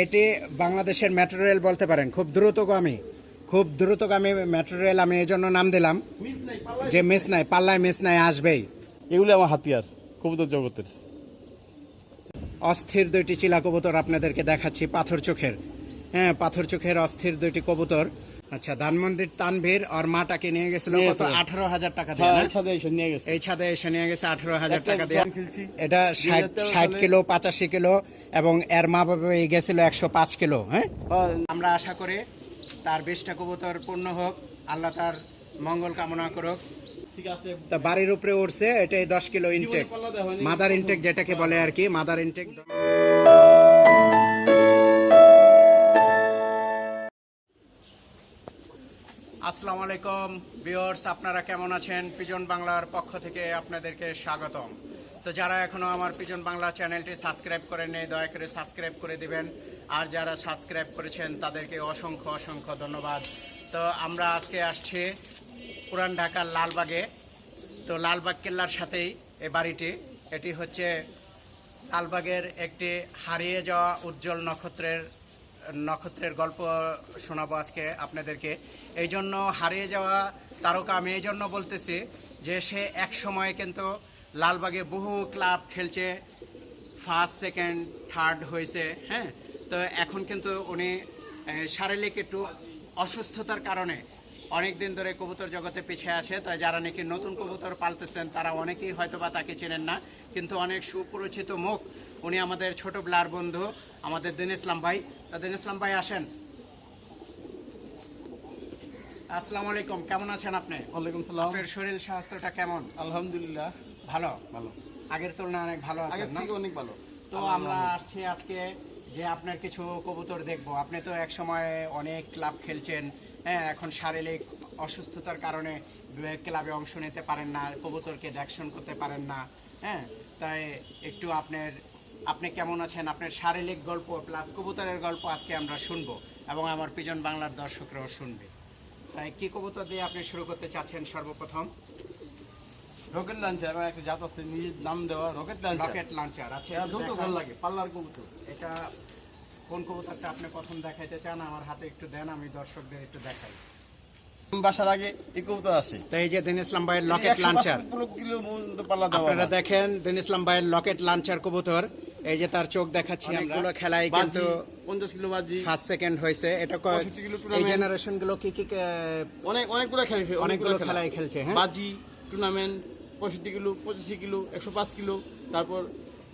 এটি বাংলাদেশের metro rail বলতে পারেন। খুব দ্রুতগামী। খুব দ্রুতগামী মেট্রো রেল আমি এই জন্য নাম দিলাম। যে মিস নাই পাল্লায় মিস নাই আসবেই। এগুলো আমার হাতিয়ার কবুতর জগতের। অস্থির দুইটি চিলা কবুতর আপনাদেরকে দেখাচ্ছি পাথর চোখের। হ্যাঁ পাথর চোখের অস্থির দুইটি কবুতর। আচ্ছা ধানমন্দির তানভীর আর মাটাকে নিয়ে গেছিল কত। আঠারো হাজার টাকা দিয়ে হ্যাঁ না? সাথে এসে নিয়ে গেছে। এই ছাদে এসে নিয়ে গেছে আঠারো হাজার টাকা দিয়ে। এটা ষাট 2013 ষাট কিলো পঁচাশি কিলো এবং এর মা বাবা গেছিল একশো পাঁচ কিলো হ্যাঁ? হ্যাঁ, আমরা আশা করি তার বিশটা কবুতর পূর্ণ হোক আল্লাহ তার মঙ্গল কামনা করুক। ঠিক আছে। তা বাড়ির উপরে উঠছে এটাই দশ কিলো ইনটেক। মাদার ইনটেক যেটাকে বলে আর কি মাদার ইনটেক আসসালামু আলাইকুম, ভিউয়ার্স, আপনারা কেমন আছেন? পিজন বাংলার পক্ষ থেকে আপনাদেরকে স্বাগতম। তো যারা এখনও আমার পিজন বাংলা চ্যানেলটি সাবস্ক্রাইব করেননি, দয়া করে সাবস্ক্রাইব করে দিবেন। আর যারা সাবস্ক্রাইব করেছেন, তাদেরকে অসংখ্য অসংখ্য ধন্যবাদ। তো আমরা আজকে আসছি পুরান ঢাকার লালবাগে। তো লালবাগ কেল্লার সাথেই এই বাড়িটি। এটি হচ্ছে লালবাগের একটি হারিয়ে যাওয়া উজ্জ্বল নক্ষত্রের নক্ষত্রের গল্প শোনাবো আজকে আপনাদেরকে। এই জন্য হারিয়ে যাওয়া তারকা আমি এই জন্য বলতেছি যে সে এক সময় কিন্তু লালবাগে বহু ক্লাব খেলছে ফার্স্ট সেকেন্ড থার্ড হয়েছে হ্যাঁ? তো এখন কিন্তু উনি শারীরিক একটু অসুস্থতার কারণে অনেক দিন ধরে কবুতর জগতে পিছিয়ে আছে তাই যারা নাকি নতুন কবুতর পালতেছেন তারা অনেকেই হয়তো বা তাকে চেনেন না কিন্তু অনেক সুপরিচিত মুখ। উনি আমাদের ছোট ব্লার বন্ধু আমাদের দিন ইসলাম ভাই। তা দিন ইসলাম ভাই আসেন। আসসালামু আলাইকুম কেমন আছেন আপনি? ওয়ালাইকুম সালাম। আপনার শরীর স্বাস্থ্যটা কেমন? আলহামদুলিল্লাহ। ভালো? ভালো। আগের তুলনায় অনেক ভালো আছেন না? অনেক ভালো। তো আমরা আসছি আজকে যে আপনার কিছু কবুতর দেখব। আপনি তো এক সময় অনেক ক্লাব খেলছেন হ্যাঁ এখন শারীরিক অসুস্থতার কারণে ক্লাবে অংশ নিতে পারেন না কবুতরকে দেখশন করতে পারেন না হ্যাঁ? তাই একটু আপনার আপনি কেমন আছেন? আপনার শারীরিক গল্প প্লাস কবুতরের গল্প আজকে আমরা শুনব এবং আমার পিজন বাংলার দর্শকরাও শুনবে। তাই কি কবুতর দিয়ে আপনি শুরু করতে চাচ্ছেন সর্বপ্রথম? রকেট লাঞ্চার আমার একটা জাত আছে নিজের নাম দেওয়া রকেট লাঞ্চার রকেট লঞ্চার আছে এটা দ্রুত ভালো লাগে পাল্লার কবুতর। এটা কোন কবুতরটা আপনি প্রথম দেখাইতে চান আমার হাতে একটু দেন আমি দর্শকদের একটু দেখাই। বাসার আগে এই কবুতর আসে তো এই যে দিন ইসলাম ভাইয়ের লকেট লাঞ্চার কিলো পর্যন্ত পাল্লা দেওয়া আপনারা দেখেন দিন ইসলাম ভাইয়ের লকেট লাঞ্চার কবুতর। এই যে তার চোখ দেখাচ্ছি খেলায় কিন্তু পঞ্চাশ কিলো বাজি। ফার্স্ট সেকেন্ড হয়েছে। এটা ক- 65 কিলো এই জেনারেশনগুলো কি কি অনেক অনেকগুলো খেলে অনেকগুলো খেলায় খেলছে হ্যাঁ? বাজি টুর্নামেন্ট পঁয়ষট্টি কিলো পঁচাশি কিলো একশো পাঁচ কিলো তারপর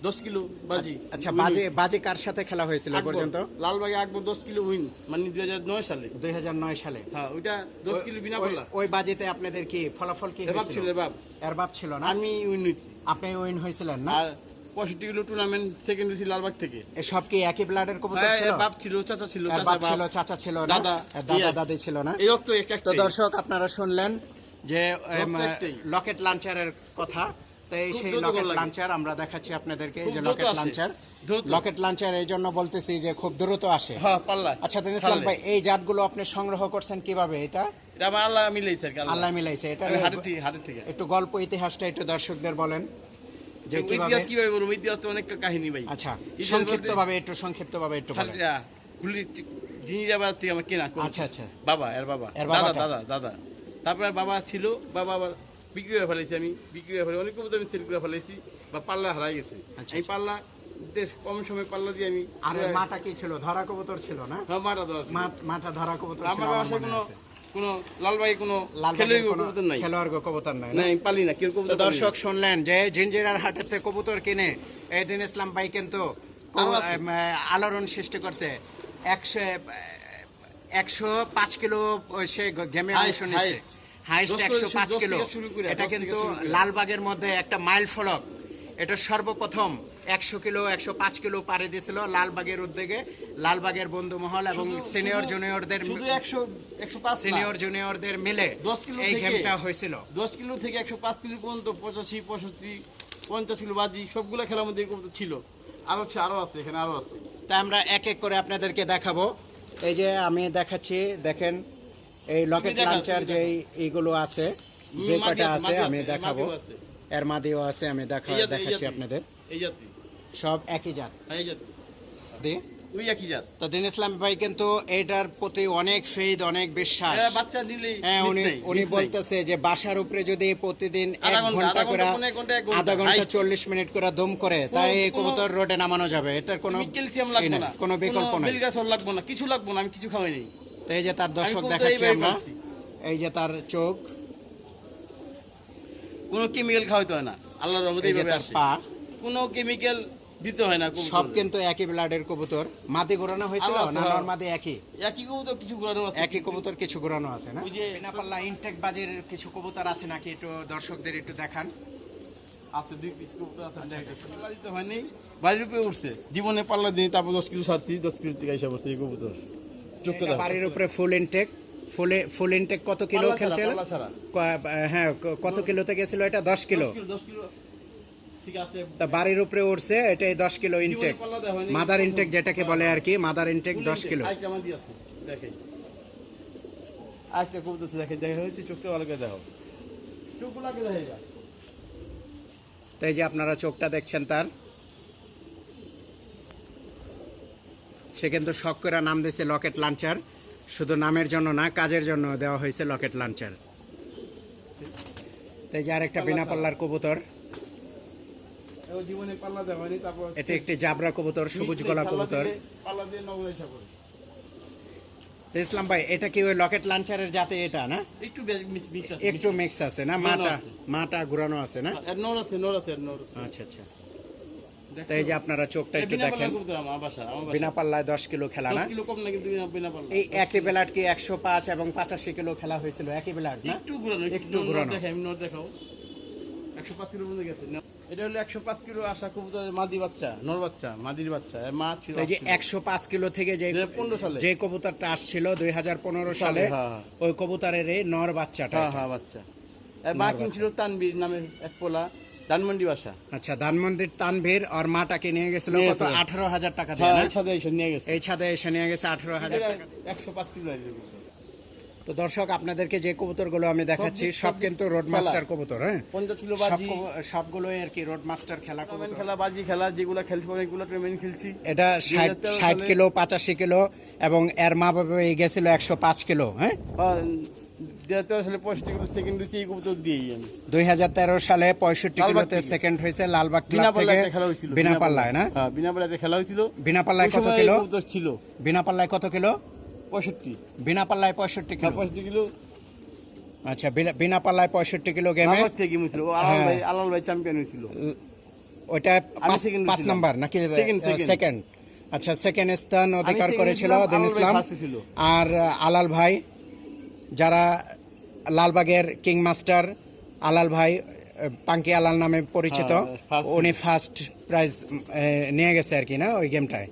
দশ কিলো বাজি। আচ্ছা বাজে বাজে কার সাথে খেলা হয়েছিল পর্যন্ত? লালবাগে আকবর দশ কিলো উইন মানে দুই হাজার নয় সালে। দুই সালে। হ্যাঁ ওইটা দশ কিলো বিনা ওই- ওই বাজেতে আপনাদের কি ফলাফল কি হয়েছিল? ছিল এবার এর বাপ ছিল না? আমি উইন হয়েছি। আপনি উইন হয়েছিলেন না? পঁয়ষট্টি কিলো টুর্নামেন্ট সেকেন্ড হয়েছি লালবাগ থেকে। এসব কি একই ব্লাডের কবুতর হ্যাঁ, ছিল? বাপ ছিল চাচা ছিল চাচা ছিল চাচা ছিল দাদা, দাদা ইয়ে। দাদি ছিল না? এই রক্ত এক তো দর্শক আপনারা শুনলেন যে লকেট লাঞ্চারের কথা। তো এই সেই লকেট লাঞ্চার আমরা দেখাচ্ছি আপনাদেরকে এই যে লকেট লাঞ্চার লকেট লাঞ্চার এই জন্য বলতেছি যে খুব দ্রুত আসে। হ্যাঁ পাল্লা আচ্ছা দিন ইসলাম ভাই এই জাতগুলো আপনি সংগ্রহ করছেন কীভাবে? এটা? এটা আমার আল্লাহ মিলাইছে আল্লাহ। আল্লাহ মিলাইছে। এটা আমি থেকে একটু গল্প ইতিহাসটা একটু দর্শকদের বলেন যে ইতিহাস কীভাবে বলব? ইতিহাস তো অনেক কাহিনী ভাই। আচ্ছা ইতিহাস সংক্ষিপ্ত ভাবে একটু সংক্ষিপ্ত ভাবে একটু বলেন। খালি যাবার থেকে আমার কেনা আচ্ছা আচ্ছা। বাবা এর বাবা। দাদা দাদা দাদা। তারপর বাবা ছিল বাবা আবার বিক্রি করে ফেলেছি আমি বিক্রি করে ফেলে অনেক কবুতর আমি সেল করে ফেলেছি বা পাল্লা হারাই গেছে। আচ্ছা, এই পাল্লা কম সময় পাল্লা দিয়ে আমি আর মাটা কি ছিল? ধরা কবুতর ছিল না? হ্যাঁ, মারা দেওয়া ছিল। মা- মাটা ধরা কবুতর আমার বাসায় কোনো কোনো লালবাই কোনো লালবাগের খেলোয়াড় কবুতর নাই। খেলোয়াড় গো কবুতর নাই না? না আমি পালি না কেউ কবুতর দর্শক শুনলেন যে জিঞ্জিরার হাটের থেকে কবুতর কিনে এই দিন ইসলাম ভাই কিন্তু আলোড়ন সৃষ্টি করছে। একশো একশো পাঁচ কিলো সে গেমে অংশ highest। হাইস্ট একশো পাঁচ কিলো। এটা কিন্তু লালবাগের মধ্যে একটা মাইল ফলক। এটা সর্বপ্রথম একশো কিলো একশো পাঁচ কিলো পাড়ি দিয়েছিল লালবাগের উদ্যোগে। লালবাগের বন্ধু মহল এবং সিনিয়র জুনিয়রদের। সিনিয়র জুনিয়রদের মিলে এই গেমটা হয়েছিল। দশ কিলো থেকে একশো পাঁচ কিলো পর্যন্ত পঁচাশি পঁয়ষট্টি পঞ্চাশ কিলো বাজি সবগুলো খেলার মধ্যে ছিল। আরও আছে আরও আছে এখানে আরও আছে। তা আমরা এক এক করে আপনাদেরকে দেখাবো। এই যে আমি দেখাচ্ছি দেখেন এই লকেট লাঞ্চার যে এইগুলো আছে যে কটা আছে, আমি দেখাবো। এর মাদিও আছে আমি দেখা দেখাচ্ছি আপনাদের। এই জাতি। সব একই জাত। হ্যাঁ, এই জাতি। দি? ওই একই জাত। তো দিন ইসলাম ভাই কিন্তু এটার প্রতি অনেক ফেদ অনেক বিশ্বাস। বাচ্চা দিলেই হ্যাঁ উনি উনি বলতেছে যে বাসার উপরে যদি প্রতিদিন এক ঘণ্টা, করে আধা ঘণ্টা চল্লিশ মিনিট করে দম করে তাই এই কবুতর রোডে নামানো যাবে। এটার কোনো কোনো ক্যালসিয়াম লাগবে না। কোনো বিকল্প নাই। লাগবে না কিছু লাগবে না আমি কিছু খাওয়াই নেই। তো এই যে তার দর্শক দেখাচ্ছি আমরা। এই যে তার চোখ। কোনো কেমিক্যাল খাওয়াইতে হয় না। আল্লাহর রহমতে এইভাবে তার আসে। পা। কোনো কেমিক্যাল দিতে হয় না সব কিন্তু একই ব্লাডের কবুতর। মাদি ঘোরানো হয়েছিল না হ্যাঁ। নর্মাদি একই? একই কবুতর কিছু ঘোরানো আছে? একই কবুতর কিছু ঘোরানো আছে না? ওই যে- বিনাপাল্লা ইনটেক বাজির কিছু কবুতর আছে নাকি একটু দর্শকদের একটু দেখান। আছে দুই পিস কবুতর আছে পাল্লা দিতে হয়নি বাড়ির উপরে উঠছে। জীবনে পাল্লা দিয়ে তারপর দশ কিলো সারছি দশ কিলো থেকে এসে বসছে এই কবুতর। বাড়ির উপরে ফুল ইনটেক ফুলে ফুল ইনটেক কত কিলো। ক- হ্যাঁ কত কিলোতে গেছিল এটা? দশ কিলো। তা বাড়ির উপরে উঠছে এটাই দশ কিলো ইনটেক। মাদার ইনটেক যেটাকে বলে আর কি মাদার ইনটেক দশ কিলো। আছে, কবুতর আছে, দেখা হয়েছে, চোখটা ভালো করে দেখো। চোখগুলো আগে তো এই যে আপনারা চোখটা দেখছেন তার সে কিন্তু শখ করে নাম দিয়েছে লকেট লাঞ্চার। শুধু নামের জন্য না কাজের জন্য দেওয়া হয়েছে লকেট লাঞ্চার। তো এই যে আরেকটা বিনা পাল্লার কবুতর। এবার জীবনে পাল্লা দেওয়া হয়নি, তারপর এটা একটি জাবরা কবুতর সবুজ গলা কবুতর। ইসলাম ভাই এটা কি ওই লকেট লাঞ্চারের জাতে এটা না? একটু মিক্স- আছে, একটু মিক্স। আছে না? মাটা মাটা ঘুরানো আছে না? আছে, আছে, এর আচ্ছা আচ্ছা? তো এই যে আপনারা চোখটা একটু দেখেন। বিনা পাল্লায় দশ কিলো খেলা না। এই একই বেলাট কি একশো পাঁচ এবং পঁচাশি কিলো খেলা হয়েছিল একই বেলাট একটু ঘুরানো, একটু ঘুরানো। দেখাও। 105 কিলো পর্যন্ত গেছে। এটা হলো একশো পাঁচ কিলো আসা মাদি বাচ্চা নর বাচ্চা মাদির বাচ্চা মা ছিল যে একশো পাঁচ কিলো থেকে যে 2015 সালে। যে কবুতরটা আসছিল দুই হাজার পনেরো সালে হ্যাঁ। ওই কবুতরের এই নর বাচ্চাটা হ্যাঁ। হ্যাঁ বাচ্চা মা কিনছিল তানবীর নামে এক পোলা ধানমন্ডি বাসা। আচ্ছা ধানমন্দির তানভীর আর মাটাকে নিয়ে গেছিল কত? আঠারো হাজার টাকা দিয়ে হ্যাঁ এই সাথে এসে নিয়ে গেছে। এই ছাদে এসে নিয়ে গেছে আঠারো হাজার টাকা একশো পাঁচ কিলো তো দর্শক আপনাদেরকে যে কবুতরগুলো আমি দেখাচ্ছি সব কিন্তু রোড মাস্টার কবুতর হ্যাঁ? পঞ্চাশ কিলো সব বাজি। সবগুলোই আর কি রোড মাস্টার খেলা খেলা বাজি খেলা যেগুলো খেলছি অনেকগুলো টুর্নামেন্ট খেলছি। এটা ষাট ষাট কিলো পঁচাশি কিলো এবং এর মা বাবা গেছিল একশো পাঁচ কিলো হ্যাঁ? তেরো সালে পঁয়ষট্টি কিলো সেকেন্ড হয়েছে এই কবুতর দিয়েই আমি। দুই হাজার তেরো সালে পঁয়ষট্টি কিলোতে সেকেন্ড হয়েছে লালবাগ বিনা ক্লাব থেকে। খেলা হয়েছিল বিনা পাল্লায় না? হ্যাঁ বিনা পাল্লায় খেলা হয়েছিল। বিনা পাল্লায় কত কিলো? কবুতর ছিল। বিনা পাল্লায় কত কিলো? পঁয়ষট্টি। বিনা পাল্লায় পঁয়ষট্টি হ্যাঁ কিলো। পঁয়ষট্টি কিলো। আচ্ছা বিনা- বিনা পাল্লায় পঁয়ষট্টি কিলো গেমে আলাল হ্যাঁ। ভাই আলাল ভাই চ্যাম্পিয়ন হয়েছিল। ওইটা পাঁচ। নাম্বার নাকি। সেকেন্ড আচ্ছা সেকেন্ড স্থান অধিকার করেছিল দিন ইসলাম। আর আলাল ভাই যারা লালবাগের কিং মাস্টার আলাল ভাই পাঙ্কি আলাল নামে পরিচিত। হ্যাঁ, উনি ফার্স্ট প্রাইজ নিয়ে গেছে আর কি না ওই গেমটায়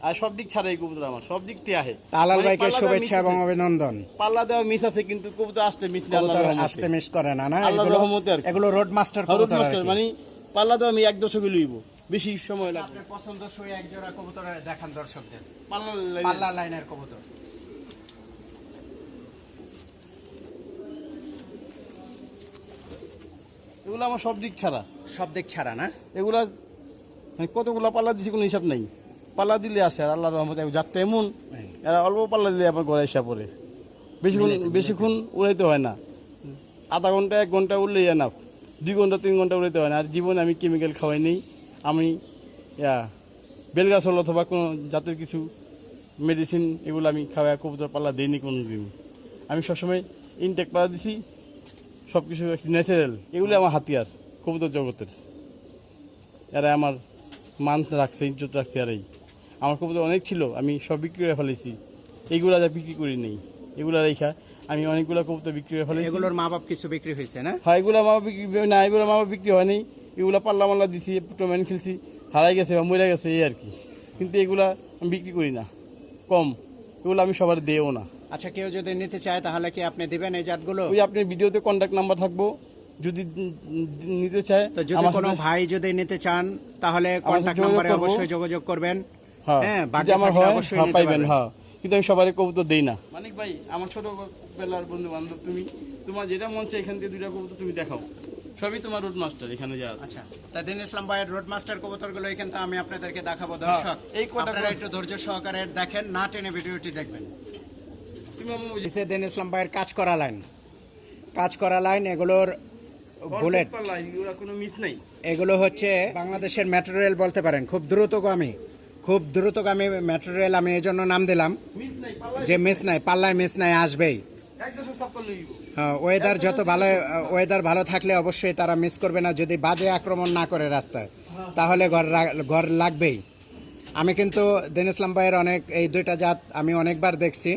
আর সব দিক ছাড়া এই কবুতর আমার সব দিক থেকে আহে। আলাল মানে ভাইকে শুভেচ্ছা এবং অভিনন্দন। পাল্লা দেওয়া মিস আছে কিন্তু কবুতর আসতে মিস না আল্লাহর আসতে মিস করে না না এগুলো- রহমতে আর এগুলো রোড মাস্টার হরুদ কবুতর। মানে পাল্লা দেওয়া আমি এক দশকে লইব বেশি সময় লাগবে। আপনার পছন্দসই এক জোড়া কবুতর দেখান দর্শকদের। পাল্লা লাইনের কবুতর। এগুলো আমার সব দিক ছাড়া। সব দিক ছাড়া না? এগুলা মানে কতগুলা পাল্লা দিছি কোনো হিসাব নাই। পাল্লা দিলে আসে আর আল্লাহ রহমতে যাত্রা এমন এরা অল্প পাল্লা দিলে আমার ঘরে হিসাব পড়ে। বেশিক্ষণ বেশিক্ষণ উড়াইতে হয় না। আধা ঘণ্টা এক ঘণ্টা উড়লেই না দুই ঘণ্টা তিন ঘণ্টা উড়াইতে হয় না। আর জীবনে আমি কেমিক্যাল খাওয়াই নেই। আমি ইয়া বেলগাছল অথবা কোনো জাতের কিছু মেডিসিন এগুলো আমি খাওয়াই কবুতর পাল্লা দিইনি কোনো দিন আমি সবসময় ইনটেক পাল্লা দিছি। সব কিছু ন্যাচারাল এগুলো আমার হাতিয়ার কবুতর জগতের। এরা আমার মান রাখছে ইজ্জত রাখছে আর এই আমার কবুতর অনেক ছিল আমি সব বিক্রি করে ফেলেছি। এইগুলা যা বিক্রি করি নেই। এগুলা রেখা আমি অনেকগুলো কবুতর বিক্রি করে ফেলেছি। এগুলোর মা বাপ কিছু বিক্রি হয়েছে না? হ্যাঁ এগুলো আমার বিক্রি না এগুলো আমার বিক্রি হয়নি। এগুলো পাল্লা মাল্লা দিছি টোমেন খেলছি হারাই গেছে বা মরে গেছে এই আর কি। কিন্তু এগুলা আমি বিক্রি করি না। কম। এগুলো আমি সবার দেও না। আচ্ছা কেউ যদি নিতে চায় তাহলে কি আপনি দিবেন এই জাতগুলো? ওই আপনি ভিডিওতে কন্ট্যাক্ট নাম্বার থাকব। যদি নিতে চায় তো যদি কোনো ভাই যদি নিতে চান তাহলে কন্ট্যাক্ট নাম্বারে অবশ্যই যোগাযোগ করবেন। হ্যাঁ হ্যাঁ যদি বাকি আমার হয় অবশ্যই হ্যাঁ নিতে পাইবেন পারবেন। হ্যাঁ। কিন্তু আমি সবারই কবুতর দেই না। মানিক ভাই আমার ছোট বেলার বন্ধু বান্ধব তুমি তোমার যেটা মন চাই এখান থেকে দুইটা কবুতর তুমি দেখাও। সবই তোমার রোড মাস্টার এখানে যা আচ্ছা তা দিন ইসলাম ভাইয়ের রোড মাস্টার কবুতরগুলো কিন্তু আমি আপনাদেরকে দেখাবো দর্শক। এই কটা আপনারা একটু ধৈর্য সহকারে দেখেন না টেনে ভিডিওটি দেখবেন তুমি আমার ওই যে- নিচে দিন ইসলাম ভাইয়ের কাজ করা লাইন কাজ করা লাইন এগুলোর বুলেট কোনো মিস নাই। এগুলো হচ্ছে বাংলাদেশের মেট্রো বলতে পারেন। খুব দ্রুতগামী খুব দ্রুতগামী মেট্রো রেল আমি এই জন্য নাম দিলাম। যে মিস নাই পাল্লায় মিস নাই আসবেই। লইব ওয়েদার যত ভালো ওয়েদার ভালো থাকলে অবশ্যই তারা মিস করবে না। যদি বাজে আক্রমণ না করে রাস্তায় তাহলে ঘর ঘর লাগবেই। আমি কিন্তু দিন ইসলাম ভাইয়ের অনেক এই দুইটা জাত আমি অনেকবার দেখছি।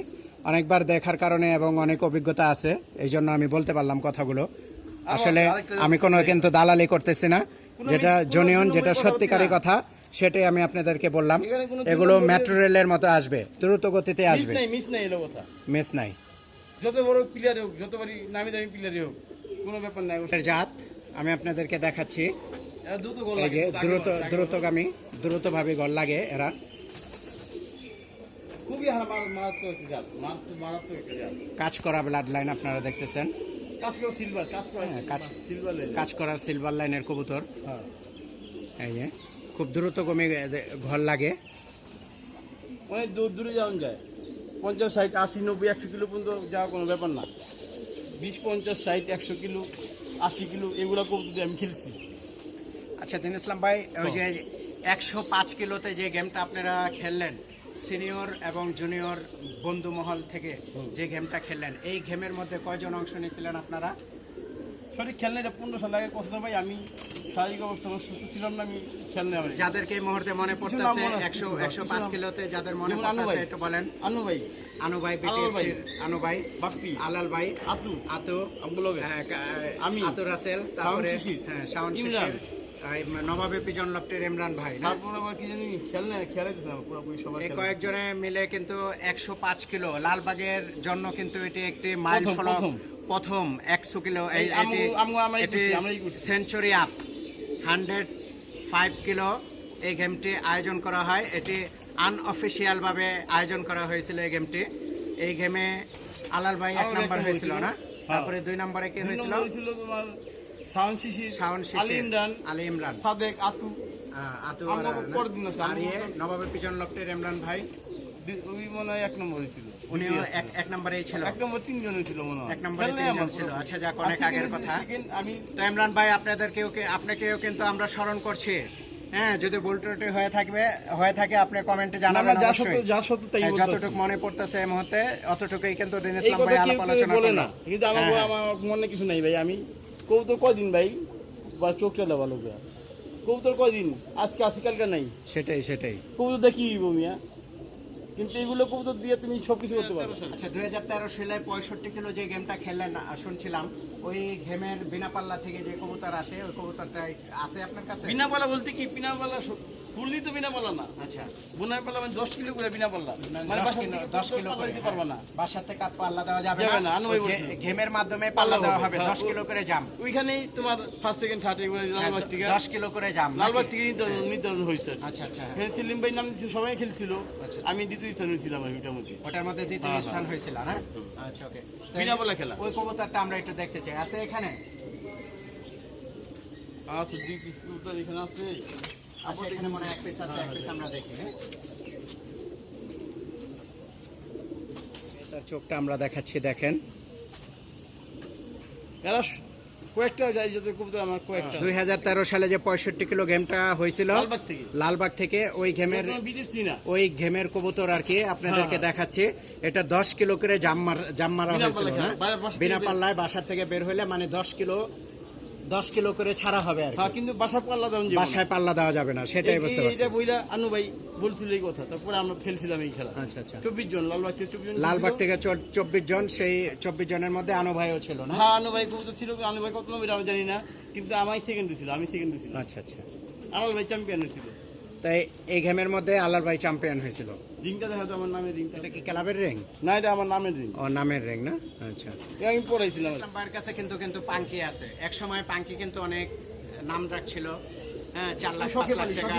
অনেকবার দেখার কারণে এবং অনেক অভিজ্ঞতা আছে এই জন্য আমি বলতে পারলাম কথাগুলো। আসলে আমি কোনো কিন্তু দালালি করতেছি না। যেটা জনিয়ন যেটা সত্যিকারী কথা সেটাই আমি আপনাদেরকে বললাম। এগুলো মেট্রো রেলের মতো আসবে দ্রুত গতিতে আসবে। মিস নাই যত বড় হোক যত বড় নামি দামি হোক কোনো ব্যাপার নাই। জাত আমি আপনাদেরকে দেখাচ্ছি। দ্রুত। দ্রুতগামী দ্রুতভাবে গল লাগে এরা। খুবই মারাত্মক একটা একটা কাজ করা ব্লাড লাইন আপনারা দেখতেছেন? কাজ করে সিলভার কাজ করে হ্যাঁ, কাজ- সিলভার কাজ করার সিলভার লাইনের কবুতর। হ্যাঁ। এই খুব দ্রুত কমে ঘর লাগে। অনেক দূর দূরে যাওয়া যায়। পঞ্চাশ ষাট আশি নব্বই একশো কিলো পর্যন্ত যাওয়া কোনো ব্যাপার না। বিশ পঞ্চাশ ষাট একশো কিলো আশি কিলো এগুলো কবুতর আমি খেলছি। আচ্ছা দিন ইসলাম ভাই ওই যে একশো পাঁচ কিলোতে যে গেমটা আপনারা খেললেন সিনিয়র এবং জুনিয়র বন্ধু মহল থেকে যে গেমটা খেললেন এই গেমের মধ্যে কয়জন অংশ নিয়েছিলেন আপনারা? সঠিক খেলনা এটা পনেরো সাল আগে কথা ভাই আমি শারীরিক অবস্থা সুস্থ ছিলাম না আমি খেলনা আমার। যাদেরকে এই মুহূর্তে মনে পড়তেছে একশো একশো পাঁচ কিলোতে যাদের মনে পড়তেছে। একটু বলেন। আনু ভাই। আনু ভাই। বিটিএফসির আনু ভাই বাপ্পি। আলাল ভাই আতু আতু আমি। আতু রাসেল তারপরে হ্যাঁ শাওন শিশির। নবাবে পিজন লফটের ইমরান ভাই তারপর আবার কি জানি খেলনা খেলাইতেছে পুরোপুরি সবাই এই কয়েকজনে মিলে কিন্তু একশো পাঁচ কিলো লালবাগের জন্য কিন্তু এটি একটি মাইল প্রথম, ফলক প্রথম। প্রথম একশো কিলো। এটি। Century up hundred five kilo. এই গেমটি আয়োজন করা হয়। এটি আনঅফিসিয়াল ভাবে আয়োজন করা হয়েছিল এই গেমটি। এই গেমে আলাল ভাই এক নাম্বার হয়েছিল না? তারপরে দুই নম্বরে কি হয়েছিল তোমার শাওন শিশির শাওন আলী ইমরান আলী ইমরান। সাদেক আতু। আতু আমরা আর- পরের দিন আছে, আর আমরা ইয়ে, তো- নবাবে পিজন লফটের ইমরান ভাই। ওই মনে হয় এক নম্বরে ছিল। উনিও এক এক নম্বরেই ছিল। এক নম্বর তিনজন ছিল মনে হয়। এক নম্বরে তিনজন ছিল। আচ্ছা, যাক, অনেক আগের কথা। আমি তো ইমরান ভাই আপনাদেরকেও আপনাকেও কিন্তু আমরা স্মরণ করছি। হ্যাঁ যদি ভুল হয়ে থাকবে হয়ে থাকে আপনি কমেন্টে জানাবেন অবশ্যই। হ্যাঁ। যতটুকু মনে পড়তেছে এই মুহূর্তে অতটুকুই কিন্তু দিন এই ভাই আলাপ আলোচনা করল। না। কিন্তু হ্যাঁ, হ্যাঁ। আমার মনে কিছু নাই ভাই আমি কবুতর কদিন ভাই? বা চোখ চলে ভালো করে। কবুতর কদিন? আজকে আসি কালকে নাই? সেটাই সেটাই। কবুতর দেখি মিয়া? কিন্তু এগুলো কবুতর দিয়ে তুমি সবকিছু করতে পারো। আচ্ছা দুই হাজার তেরো সালে পঁয়ষট্টি কিলো যে গেমটা খেললেন শুনছিলাম ওই গেমের বিনা পাল্লা থেকে যে কবুতর আসে ওই কবুতরটা আছে আপনার কাছে? বিনা পাল্লা বলতে কি? বিনা পালা ফুললি তো বিনা পালা না। আচ্ছা। বোনার পালা মানে দশ কিলো করে বিনা পাল্লা মানে দশ কিলো করে দিতে পারবা না। বাসার থেকে পাল্লা দেওয়া যাবে না। মাধ্যমে পাল্লা দেওয়া হবে। হ্যাঁ, দশ কিলো করে জাম। ওইখানেই তোমার ফার্স্ট সেকেন্ড থার্ড এগুলো লালবাগ থেকে দশ কিলো করে জাম লালবাগ থেকে নির্ধারণ নির্ধারণ হয়েছে। আচ্ছা আচ্ছা। সেলিম ভাই নাম সবাই খেলছিল। আচ্ছা। আমি দ্বিতীয় স্থানে ছিলাম ওই ওইটার মধ্যে। ওটার মধ্যে দ্বিতীয় হ্যাঁ, স্থান হয়েছিল না? আচ্ছা ওকে। বিনা বলা খেলা। ওই কবুতরটা আমরা একটু দেখতে চাই। আছে এখানে? আচ্ছা দুই এখানে আছে। আচ্ছা এখানে মনে এক পিস আছে এক পিস আমরা দেখি হ্যাঁ? তার চোখটা আমরা দেখাচ্ছি দেখেন। এরা কয়েকটা যাই যাতে কবুতর আমার কয়েকটা। দুই সালে যে পঁয়ষট্টি কিলো গেমটা হয়েছিল লালবাগ থেকে। ওই গেমের না। ওই গেমের কবুতর আর কি আপনাদেরকে হ্যাঁ। দেখাচ্ছি। এটা দশ কিলো করে জাম মার- জাম মারা হয়েছিল না? বিনা পাল্লায় বাসা থেকে বের হলে মানে দশ কিলো দশ কিলো করে ছাড়া হবে আর হ্যাঁ কিন্তু বাসায় পাল্লা দেওয়া বাসায় পাল্লা দেওয়া যাবে না সেটাই বুঝতে পারছি। এটা বইলা আনু ভাই বলছিল এই কথা তারপরে আমরা খেলছিলাম এই খেলা। আচ্ছা আচ্ছা। চব্বিশ জন লালবাগ থেকে চব্বিশ জন লালবাগ থেকে চব্বিশ জন সেই চব্বিশ জনের মধ্যে আনু ভাইও ছিল না? হ্যাঁ আনু ভাই কবুতর ছিল আনু ভাই কত নম্বর আমি জানি না কিন্তু আমার সেকেন্ড ছিল আমি সেকেন্ড ছিল। আচ্ছা আচ্ছা। আমার ভাই চ্যাম্পিয়ন ছিল। তাই এই গেমের মধ্যে আল্লাহর ভাই চ্যাম্পিয়ন হয়েছিল। রিংটা দেখা তো আমার নামের রিংটা। এটা কি ক্লাবের রিং? না এটা আমার নামের রিং। ও নামের রিং না? আচ্ছা। আমি পড়াইছিলাম। ইসলাম ভাইয়ের কাছে কিন্তু কিন্তু পাঙ্কি আছে। এক সময় পাঙ্কি কিন্তু অনেক নাম রাখছিল। হ্যাঁ চার লাখ পাঁচ শখে লাখ টাকা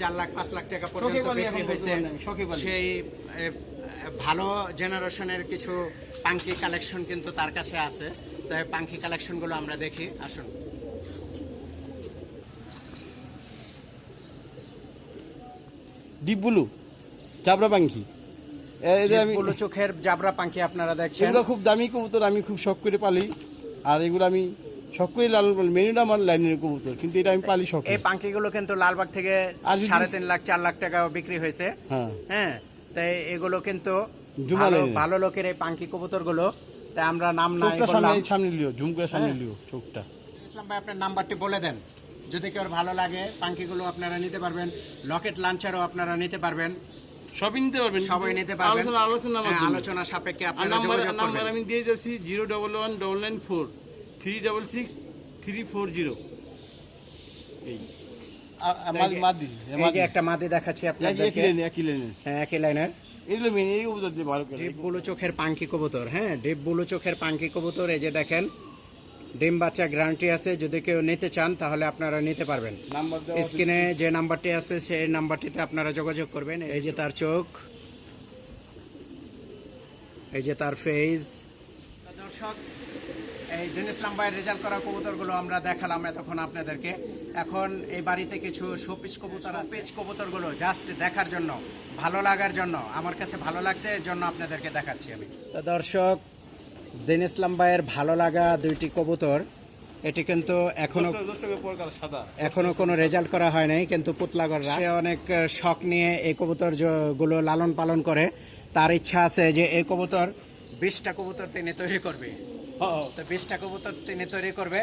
চার লাখ পাঁচ লাখ টাকা পর্যন্ত বিক্রি হয়েছে। সেই ভালো জেনারেশনের কিছু পাঙ্কি কালেকশন কিন্তু তার কাছে আছে। তো পাঙ্কি কালেকশনগুলো আমরা দেখি। আসুন। ডিপ ব্লু চাবড়া পাখি চোখের জাবরা পাখি আপনারা দেখছেন। এগুলো খুব দামি কবুতর আমি খুব শখ করে পালি। আর এগুলো আমি শখ করে লালন পালি মেনুটা আমার লাইনের কবুতর কিন্তু এটা আমি পালি শখ। এই পাখিগুলো কিন্তু লালবাগ থেকে আর সাড়ে তিন লাখ চার লাখ টাকা বিক্রি হয়েছে। হ্যাঁ। হ্যাঁ তাই এগুলো কিন্তু ভালো ভালো লোকের এই পাখি কবুতরগুলো তাই আমরা নাম বললাম। সামনে লিও ঝুম করে সামনে হ্যাঁ। লিও চোখটা। ইসলাম ভাই আপনার নাম্বারটি বলে দেন। যদি কেউ ভালো লাগে পাখিগুলো আপনারা নিতে পারবেন লকেট লাঞ্চারও আপনারা নিতে পারবেন। সবই নিতে পারবেন। সবাই নিতে পারবেন। আলোচনা আলোচনা হ্যাঁ, আলোচনা সাপেক্ষে আপনারা নাম্বার যোগাযোগ নাম্বার আমি দিয়ে যাচ্ছি zero double one double nine four three double six three four zero. এই। যে একটা মাদি দেখাচ্ছি একই আপনাদেরকে। একই লেনে হ্যাঁ একই লাইনের। এগুলো মেন এই কবুতর দিয়ে ভালো করে। ডিপ বুলু চোখের পাঙ্কি কবুতর হ্যাঁ ডিপ বুলু চোখের পাঙ্কি কবুতর এই যে দেখেন। ডিম বাচ্চা গ্যারান্টি আছে যদি কেউ নিতে চান তাহলে আপনারা নিতে পারবেন। স্ক্রিনে যে নাম্বারটি আছে সেই নাম্বারটিতে আপনারা যোগাযোগ করবেন। এই যে তার চোখ এই যে তার ফেজ দর্শক এই দিন ইসলাম ভাইয়ের রেজাল্ট করা কবুতরগুলো আমরা দেখালাম এতক্ষণ আপনাদেরকে। এখন এই বাড়িতে কিছু শোপিস কবুতর আছে। পিচ কবুতরগুলো জাস্ট দেখার জন্য ভালো লাগার জন্য আমার কাছে ভালো লাগছে এর জন্য আপনাদেরকে দেখাচ্ছি আমি। তো দর্শক দিন ইসলাম ভাইয়ের ভালো লাগা দুইটি কবুতর। এটি কিন্তু এখনও এখনও কোনো রেজাল্ট করা হয় নাই কিন্তু পুতলাগররা সে অনেক শখ নিয়ে এই কবুতরগুলো লালন পালন করে। তার ইচ্ছা আছে যে এই কবুতর বিশটা কবুতর তিনি তৈরি করবে। হ্যাঁ। তো বিশটা কবুতর তিনি তৈরি করবে।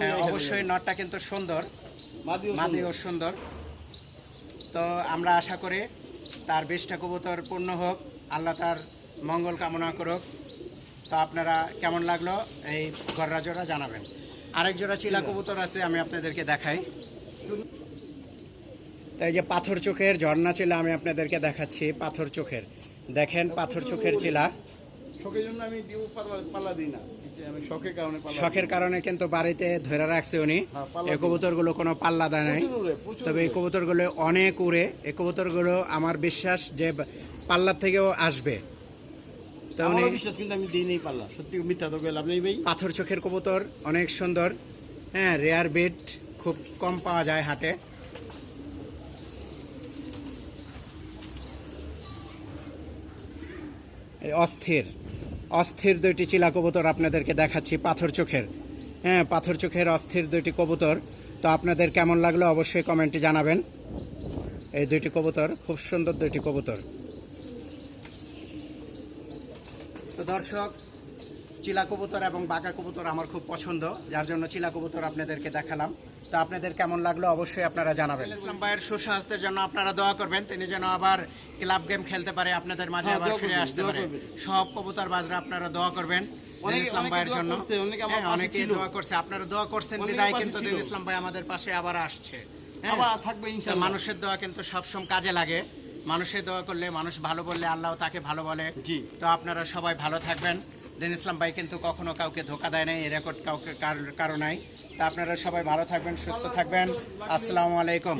হ্যাঁ, অবশ্যই নটটা কিন্তু সুন্দর। মাদিও মাদিও সুন্দর। তো আমরা আশা করি তার বিশটা কবুতর পূর্ণ হোক। আল্লাহ তার মঙ্গল কামনা করুক। তো আপনারা কেমন লাগল এই গররা জোড়া জানাবেন। আরেক জোড়া চিলা কবুতর আছে আমি আপনাদেরকে দেখাই। তাই যে পাথর চোখের ঝর্ণা চিলা আমি আপনাদেরকে দেখাচ্ছি পাথর চোখের। দেখেন পাথর চোখের চিলা। শখের কারণে কিন্তু বাড়িতে ধরে রাখছে উনি। হ্যাঁ, এই কবুতরগুলো কোনো পাল্লা দেয় নাই। তবে এই কবুতরগুলো অনেক উড়ে। এই কবুতরগুলো আমার বিশ্বাস যে পাল্লার থেকেও আসবে। তো বিশ্বাস কিন্তু আমি দিই নেই পাল্লা সত্যি মিথ্যা তো লাভ নেই ভাই। পাথর চোখের কবুতর অনেক সুন্দর। হ্যাঁ রেয়ার বিট খুব কম পাওয়া যায় হাটে। এই অস্থির অস্থির দুইটি চিলা কবুতর আপনাদেরকে দেখাচ্ছি পাথর চোখের। হ্যাঁ পাথর চোখের অস্থির দুইটি কবুতর। তো আপনাদের কেমন লাগল অবশ্যই কমেন্টে জানাবেন। এই দুইটি কবুতর খুব সুন্দর দুইটি কবুতর তো দর্শক চিলা কবুতর এবং বাঁকা কবুতর আমার খুব পছন্দ যার জন্য চিলা কবুতর আপনাদেরকে দেখালাম। তো আপনাদের কেমন লাগল অবশ্যই আপনারা জানাবেন। ইসলাম ভাইয়ের সুস্বাস্থ্যের জন্য আপনারা দোয়া করবেন তিনি যেন আবার ক্লাব গেম খেলতে পারে আপনাদের মাঝে হ্যাঁ, আবার ফিরে আসতে পারে। সব কবুতর বাজরা আপনারা দোয়া করবেন ইসলাম ভাইয়ের জন্য। অনেকে হ্যাঁ। দোয়া করছে। আপনারা দোয়া করছেন বিদায় কিন্তু ইসলাম ভাই আমাদের পাশে আবার আসছে। হ্যাঁ? আবার থাকবে তা ইনশাআল্লাহ মানুষের দোয়া কিন্তু সবসময় কাজে লাগে। মানুষের দোয়া করলে মানুষ ভালো বললে আল্লাহ তাকে ভালো বলে। জি। তো আপনারা সবাই ভালো থাকবেন। দিন ইসলাম ভাই কিন্তু কখনো কাউকে ধোকা দেয় নাই এই রেকর্ড কাউকে কার- কারও নাই। তা আপনারা সবাই ভালো থাকবেন সুস্থ থাকবেন। আসসালামু আলাইকুম।